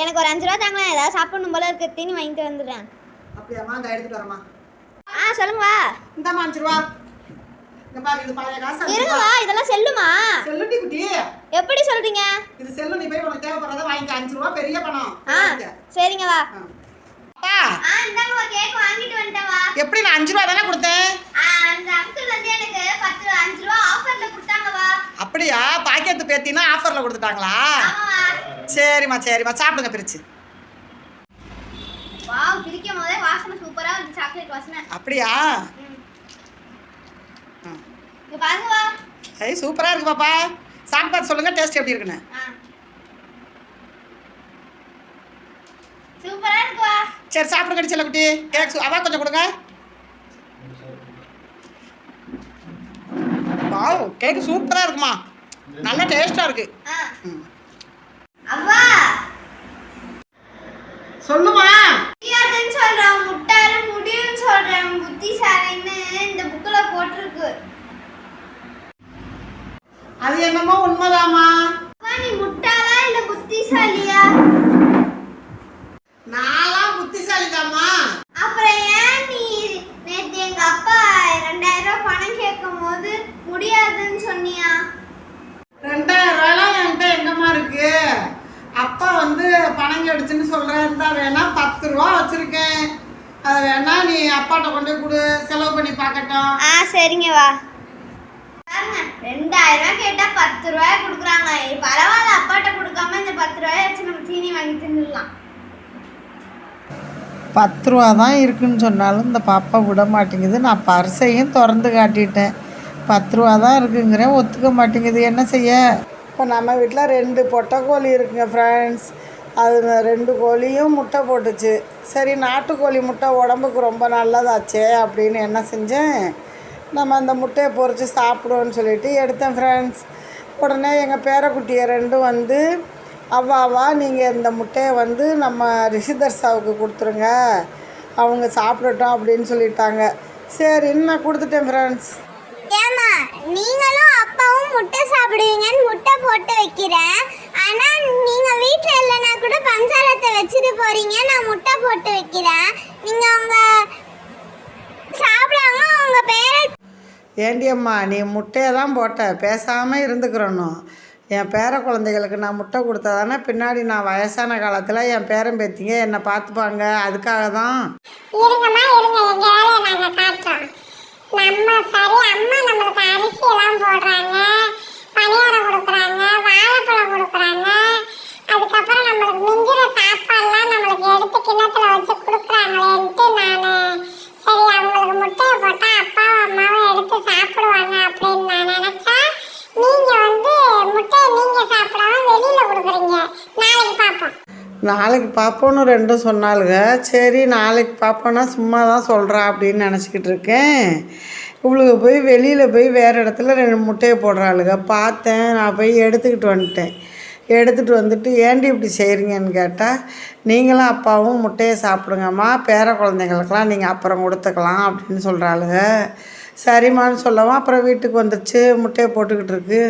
எனக்கு ஒரு அஞ்சு ரூபா தாங்களேன் ஏதாவது சாப்பிடணும் போல இருக்கு. தீனி வாங்கிட்டு வந்துடுறேன். அப்படியாம்மா இந்த எடுத்துட்டு வரமா ஆ சொல்லுங்கவா இந்தாம்மா அஞ்சு ரூபா. இங்க பாரு இது பழைய காசு அஞ்சு ரூபா. இருங்கவா இதெல்லாம் செல்லுமா குட்டி. எப்படி சொல்றீங்க? இது செல்லு நீ போய் உனக்கு தேவைப்படுறத வாங்கிக்க. அஞ்சு ரூபா பெரிய பணம். ஆ வாங்கிக்க. சரிங்கவா ஆ. அப்பா. ஆ இந்தாங்கவா கேக் வாங்கிட்டு வந்துட்டேன்வா எப்படி நான் அஞ்சு ரூபா தானே கொடுத்தேன்? ஆ அந்த அங்கிள் வந்து எனக்கு பத்து அஞ்சு ரூபா ஆஃபர்ல கொடுத்தாங்கவா அப்படியா? பாக்கெட்டு பேத்தினா ஆஃபர்ல கொடுத்துட்டாங்களா? சரிம்மா சரிம்மா. சாப்பிடுங்க பிரிச்சு. வாவ் பிரிக்கும் போதே வாசனை சூப்பரா வந்து சாக்லேட் வாசனை. அப்படியா. இங்க பாருங்கவா ஐய் சூப்பரா இருக்கு பாப்பா. சாப்பிட்டு சொல்லுங்க டேஸ்ட் எப்படி இருக்குன்னு. சூப்பரா இருக்குவா சரி சாப்பிடுங்க செல்ல குட்டி. கேக் அவா கொஞ்சம் கொடுங்க. வாவ் கேக் சூப்பரா இருக்குமா. நல்ல டேஸ்டா இருக்கு. ஆ. ம். அது என்னமோ உண்மைதாம்மா. அவ்வா நீ முட்டாளா இல்ல புத்திசாலியா? நான்லாம் புத்திசாலிதாம்மா. அப்புறம் ஏன் நீ நேத்து எங்க அப்பா ரெண்டாயிரம் ரூபாய் பணம் கேட்கும் போது முடியாதுன்னு சொன்னியா? ரெண்டாயிரம் ரூபாய்லாம் என்கிட்ட எங்கம்மா இருக்கு? அப்பா வந்து பணம் கிடைச்சுன்னு சொல்கிறேன் தான் வேணா பத்து ரூபா வச்சுருக்கேன். அதை வேணா நீ அப்பாட்ட கொண்டு போய் கொடு. செலவு பண்ணி பார்க்கட்டும். ஆ சரிங்க வா. பாருங்க. ரெண்டாயிரம் ரூபாய் கேட்டா பத்து ரூபாய் கொடுக்குறாங்க பரவாயில்ல அப்பாட்ட கொடுக்காம இந்த பத்து ரூபாய் வச்சு நம்ம தீனி வாங்கி தின்னுடலாம். பத்து ரூபா தான் இருக்குன்னு சொன்னாலும் இந்த பாப்பா விட மாட்டேங்குது. நான் பர்ஸையும் திறந்து காட்டிட்டேன். பத்து ரூபா தான் இருக்குங்கிறேன் ஒத்துக்க மாட்டேங்குது. என்ன செய்ய? இப்போ நம்ம வீட்டில் ரெண்டு பொட்டை கோழி இருக்குங்க ஃப்ரெண்ட்ஸ் அது ரெண்டு கோழியும் முட்டை போட்டுச்சு. சரி நாட்டுக்கோழி முட்டை உடம்புக்கு ரொம்ப நல்லதாச்சே அப்படின்னு என்ன செஞ்சேன்? நம்ம அந்த முட்டையை பொறித்து சாப்பிடுவோன்னு சொல்லிட்டு எடுத்தேன் ஃப்ரெண்ட்ஸ் உடனே எங்கள் பேரக்குட்டியை ரெண்டும் வந்து அவ்வாவா நீங்கள் இந்த முட்டையை வந்து நம்ம ரிஷிதர்ஷாவுக்கு கொடுத்துருங்க. அவங்க சாப்பிடட்டும் அப்படின்னு சொல்லிட்டாங்க. சரின்னு நான் கொடுத்துட்டேன் ஃப்ரெண்ட்ஸ் ஏமா நீங்களும் அப்பாவும் முட்டை சாப்பிடுவீங்கன்னு முட்டை போட்டு வைக்கிறேன். ஆனால் நீங்கள் வீட்டில் இல்லைன்னா கூட பஞ்சாரத்தை வச்சுட்டு போகிறீங்க நான் முட்டை போட்டு வைக்கிறேன். நீங்கள் உங்கள் ஏண்டியம்மா நீ முட்டையை தான் போட்ட. பேசாமல் இருந்துக்கிறணும் என் பேர குழந்தைகளுக்கு நான் முட்டை கொடுத்தா தானே பின்னாடி நான் வயசான காலத்தில் என் பேரன் பேத்திங்க என்னை பார்த்துப்பாங்க. அதுக்காக தான். இருங்கம்மா இருங்க. எங்க வேலையை நாங்க காட்டுறோம். நம்ம சரி அம்மா நம்மளுக்கு அரிசி எல்லாம் போடுறாங்க பணியாரம் கொடுக்குறாங்க வாழைப்பழம் கொடுக்குறாங்க அதுக்கப்புறம் நம்மளுக்கு மிஞ்சிற சாப்பாடுலாம் நம்மளுக்கு எடுத்து கிண்ணத்துல வச்சு கொடுக்குறாங்களேன்ட்டு நான் சரி அவங்களுக்கு முட்டையை போட்டா அப்பாவும் அம்மாவும் எடுத்து சாப்பிடுவாங்க அப்படின்னு நான் நினைச்சா நீங்க வந்து முட்டையை நீங்க சாப்பிடாம வெளியில கொடுக்குறீங்க நாளைக்கு பார்ப்போம் நாளைக்கு பார்ப்போன்னு ரெண்டும் சொன்னாளுங்க சரி நாளைக்கு பார்ப்போன்னா சும்மா தான் சொல்கிறா அப்படின்னு நினச்சிக்கிட்டு இருக்கேன். இவளுக்கு போய் வெளியில் போய் வேறு இடத்துல ரெண்டு முட்டையை போடுறாளுங்க பார்த்தேன் நான் போய் எடுத்துக்கிட்டு வந்துட்டேன். எடுத்துகிட்டு வந்துட்டு ஏன்டி இப்படி செய்கிறீங்கன்னு கேட்டால் நீங்களும் அப்பாவும் முட்டையை சாப்பிடுங்கம்மா. பேர குழந்தைங்களுக்கெல்லாம் நீங்கள் அப்புறம் கொடுத்துக்கலாம் அப்படின்னு சொல்கிறாளுங்க சரிம்மான்னு சொல்லவும் அப்புறம் வீட்டுக்கு வந்துருச்சு. முட்டையை போட்டுக்கிட்டு இருக்கு.